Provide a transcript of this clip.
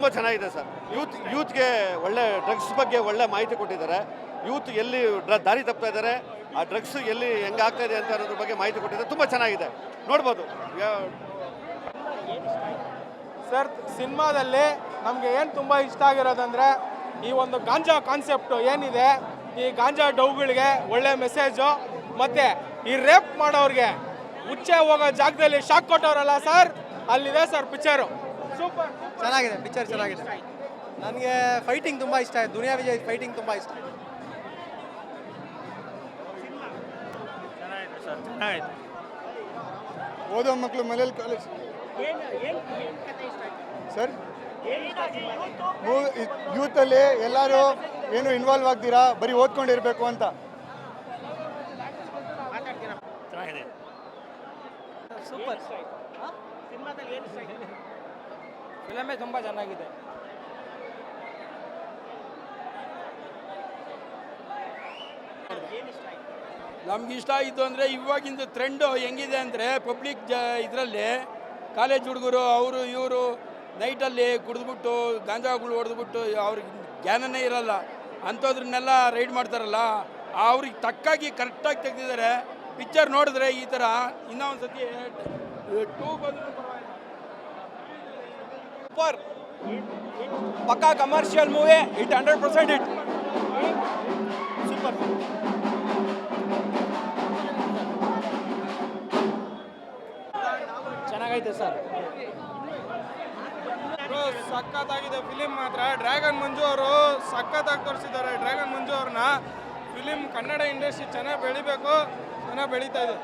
ತುಂಬ ಚೆನ್ನಾಗಿದೆ sir. Youth, ಯೂತ್ಗೆ ಒಳ್ಳೆ ಡ್ರಗ್ಸ್ ಬಗ್ಗೆ ಒಳ್ಳೆ ಮಾಹಿತಿ ಕೊಟ್ಟಿದ್ದಾರೆ. ಯೂತ್ ಎಲ್ಲಿ ಡ್ರ- ದಾರಿ ತಪ್ತಾ ಇದ್ದಾರೆ, ಆ ಡ್ರಗ್ಸ್ ಎಲ್ಲಿ ಹೆಂಗೆ ಆಗ್ತಾ ಇದೆ ಅಂತ ಅನ್ನೋದ್ರ ಬಗ್ಗೆ ಮಾಹಿತಿ ಕೊಟ್ಟಿದ್ದಾರೆ. ತುಂಬ ಚೆನ್ನಾಗಿದೆ. ನೋಡ್ಬೋದು. ಸರ್, ಸಿನಿಮಾದಲ್ಲಿ ನಮಗೆ ಏನು ತುಂಬ ಇಷ್ಟ ಆಗಿರೋದಂದರೆ, ಈ ಒಂದು ಗಾಂಜಾ ಕಾನ್ಸೆಪ್ಟು ಏನಿದೆ, ಈ ಗಾಂಜಾ ಡೌಗಳಿಗೆ ಒಳ್ಳೆ ಮೆಸೇಜು ಮತ್ತು ಈ ರೇಪ್ ಮಾಡೋರಿಗೆ ಉಚ್ಚೆ ಹೋಗೋ ಜಾಗದಲ್ಲಿ ಶಾಕ್ ಕೊಟ್ಟವರಲ್ಲ ಸರ್? ಅಲ್ಲಿದೆ ಸರ್ ಪಿಕ್ಚರು ಸೂಪರ್ ಚೆನ್ನಾಗಿದೆ ಪಿಕ್ಚರ್ ಚೆನ್ನಾಗಿದೆ. ನನಗೆ ಫೈಟಿಂಗ್ ತುಂಬ ಇಷ್ಟ ಆಯ್ತು. ದುನಿಯಾ ವಿಜಯ್ ಫೈಟಿಂಗ್ ತುಂಬ ಇಷ್ಟ ಆಯ್ತು. ಓದೋ ಮಕ್ಕಳು ಮನೇಲಿ ಕಾಲೇಜ್ ಸರ್? ಯೂತಲ್ಲಿ ಎಲ್ಲರೂ ಏನು ಇನ್ವಾಲ್ವ್ ಆಗ್ತೀರಾ? ಬರೀ ಓದ್ಕೊಂಡಿರ್ಬೇಕು ಅಂತ. ಸೂಪರ್ ಫಿಲಮೇ ತುಂಬ ಚೆನ್ನಾಗಿದೆ. ನಮ್ಗೆ ಇಷ್ಟ ಆಯಿತು ಅಂದರೆ ಇವಾಗಿಂದು ಟ್ರೆಂಡು ಹೆಂಗಿದೆ ಅಂದರೆ ಪಬ್ಲಿಕ್ ಜ ಇದರಲ್ಲಿ ಕಾಲೇಜ್ ಹುಡುಗರು, ಅವರು, ಇವರು ನೈಟಲ್ಲಿ ಕುಡಿದ್ಬಿಟ್ಟು, ಗಾಂಜಾಗಳು ಹೊಡೆದ್ಬಿಟ್ಟು ಅವ್ರಿಗೆ ಜ್ಞಾನನೇ ಇರಲ್ಲ. ಅಂಥದ್ರನ್ನೆಲ್ಲ ರೈಡ್ ಮಾಡ್ತಾರಲ್ಲ, ಅವ್ರಿಗೆ ತಕ್ಕಾಗಿ ಕರೆಕ್ಟಾಗಿ ತೆಗೆದಿದ್ದಾರೆ. ಪಿಕ್ಚರ್ ನೋಡಿದ್ರೆ ಈ ಥರ ಇನ್ನೂ ಒಂದು ಸತಿ ಟೂ ಬಂದರೂ ಸೂಪರ್. ಪಕ್ಕಾ commercial movie it hundred percent it super. ಚೆನ್ನಾಗೈತೆ ಸರ್. ಸಖತ್ತಾಗಿದೆ ಫಿಲಿಮ್ ಮಾತ್ರ. ಡ್ರ್ಯಾಗನ್ ಮಂಜು ಅವರು ಸಖತ್ತಾಗಿ ತೋರಿಸಿದ್ದಾರೆ. ಡ್ರ್ಯಾಗನ್ ಮಂಜು ಅವ್ರನ್ನ ಫಿಲಿಮ್ ಕನ್ನಡ ಇಂಡಸ್ಟ್ರಿ ಚೆನ್ನಾಗಿ ಬೆಳಿಬೇಕು ಚೆನ್ನಾಗಿ ಬೆಳೀತಾ ಇದೆ.